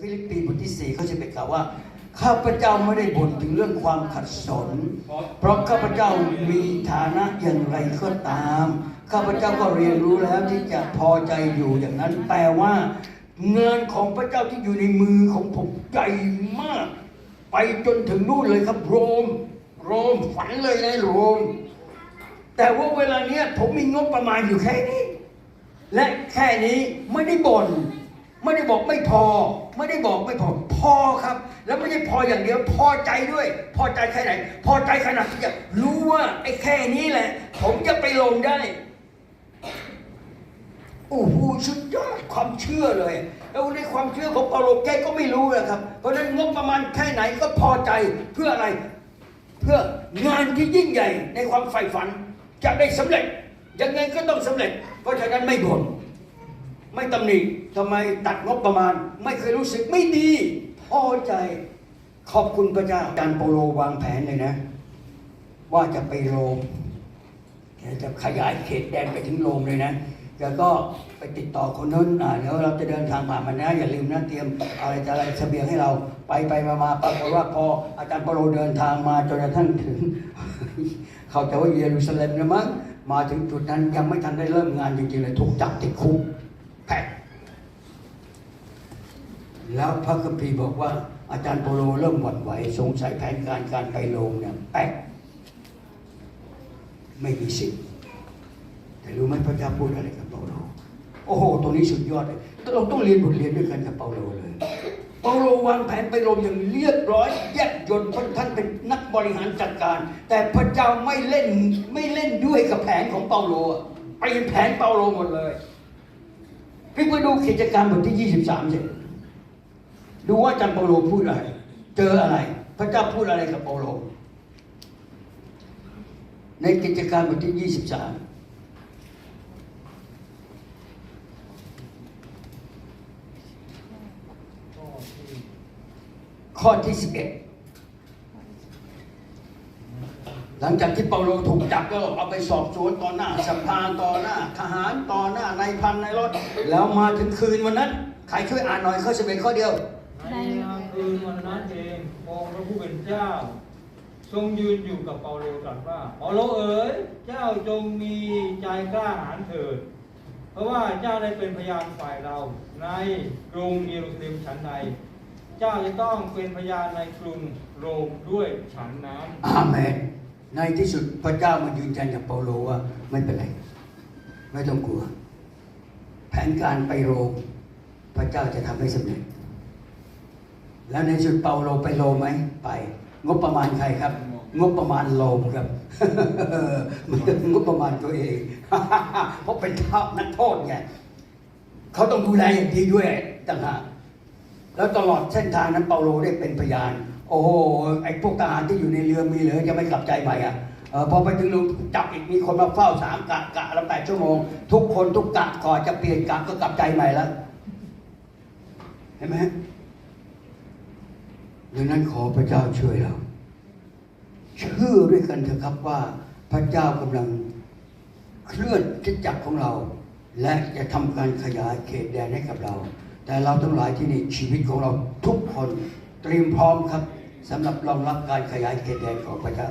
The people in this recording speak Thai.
ฟิลิปปีบทที่สี่เขาจะไปกล่าวว่า ข้าพเจ้าไม่ได้บ่นถึงเรื่องความขัดสน เพราะข้าพเจ้ามีฐานะอย่างไรก็ตาม ข้าพเจ้าก็เรียนรู้แล้วที่จะพอใจอยู่อย่างนั้นแปลว่า เงินของพระเจ้าที่อยู่ในมือของผมใหญ่มาก ไปจนถึงนู่นเลยครับโรม โรมฝันเลยนะโรม แต่ว่าเวลาเนี้ยผมมีงบประมาณอยู่แค่นี้ และแค่นี้ไม่ได้บ่น ไม่ได้บอกไม่พอ ไม่ได้บอกไม่พอ พอครับ แล้วไม่ใช่พออย่างเดียว พอใจด้วย พอใจแค่ไหน พอใจขนาดที่จะรู้ว่าไอ้แค่นี้แหละ ผมจะไปลงได้โอ้โหสุดยอดความเชื่อเลยแล้วในความเชื่อของเปาโลแกก็ไม่รู้นะครับ เพราะนั้นงบประมาณแค่ไหนก็พอใจเพื่ออะไร เพื่องานที่ยิ่งใหญ่ในความใฝ่ฝันจะได้สำเร็จยังไงก็ต้องสำเร็จ เพราะฉะนั้นไม่บ่น ไม่ตำหนิทำไมตัดงบประมาณ ไม่เคยรู้สึกไม่ดีพอใจขอบคุณพระเจ้าอาจารย์ปโลวางแผนเลยนะ ว่าจะไปโรมจะขยายเขตแดนไปถึงโรมเลยนะแกก็ไปติดต่อคนนั้นอ่าเดี๋ยวเราจะเดินทางผ่านมันนะ อย่าลืมนะเตรียมอะไรจะอะไรเสบียงให้เราไปไปมามาปรากฏว่าพออาจารย์เปโลเดินทางมาจนกระทั่งถึง เขาจะว่าเยรูซาเล็มนะมั้งมาถึงจุดนั้นยังไม่ทันได้เริ่มงานจริงๆเลยถูกจับติดคุก แพ้แล้วพระคัมภีร์บอกว่า อาจารย์เปาโลเริ่มหวั่นไหว สงสัยแผนการการไปโรมเนี่ยแป๊กไม่มีสิทธิ์แต่รู้ไหมพระเจ้าพูดอะไรกับเปาโลโอ้โหตรงนี้สุดยอดเลยเราต้องเรียนบทเรียนด้วยกันกับเปาโลเลยเปาโลวางแผนไปโรมอย่างเรียบร้อยแยบยนต์เพราะท่านเป็นนักบริหารจัดการ แต่พระเจ้าไม่เล่นไม่เล่นด้วยกับแผนของเปาโลอะเปลี่ยนแผนเปาโลหมดเลย พี่ไปดูกิจการบทที่ 23สิดูว่าอาจารย์เปาโลพูดอะไร เจออะไร พระเจ้าพูดอะไรกับเปาโล ในกิจการบทที่ 23ข้อที่11 หลังจากที่เปาโลถูกจับก็เอาไปสอบสวนต่อหน้าสภาต่อหน้า ทหารต่อหน้านายพันนายรถแล้วมาถึงคืนวันนั้น ใครช่วยอ่านหน่อยข้อสิบเอ็ดข้อเดียวในกลางคืนวันนั้นเององค์พระผู้เป็นเจ้า ทรงยืนอยู่กับเปาโลตรัสว่าเปาโลเอ๋ยเจ้าจงมีใจกล้าหาญเถิด เพราะว่าเจ้าได้เป็นพยานฝ่ายเราในกรุงเยรูซาเล็มฉันใดเจ้าจะต้องเป็นพยานในกรุงโรมด้วยฉันนั้นอาเมน ในที่สุดพระเจ้ามายืนยันกับเปาโลว่าไม่เป็นไร ไม่ต้องกลัว แผนการไปโรมพระเจ้าจะทำให้สำเร็จ แล้วในที่สุดเปาโลไปโรมไหมไป งบประมาณใครครับ งบประมาณโรมครับมันเป็นงบประมาณตัวเอง เพราะเป็นท้านักโทษไงเขาต้องดูแลอย่างดีด้วยต่างหาก แล้วตลอดเส้นทางนั้นเปาโลได้เป็นพยาน โอ้โหไอ้พวกทหารที่อยู่ในเรือมีเหลือจะไม่กลับใจใหม่อะพอไปถึงลุงจับอีกมีคนมาเฝ้าสามกะกะละแปดชั่วโมง ทุกคนทุกกะก่อนจะเปลี่ยนกะก็กลับใจใหม่แล้วเห็นไหมดังนั้นขอพระเจ้าช่วยเรา เชื่อด้วยกันเถอะครับว่าพระเจ้ากำลังเคลื่อนคิดจักรของเรา และจะทำการขยายเขตแดนให้กับเรา แต่เราทั้งหลายที่นี่ชีวิตของเราทุกคนเตรียมพร้อมครับสำหรับรองรับการขยายเขตแดนของพระเจ้า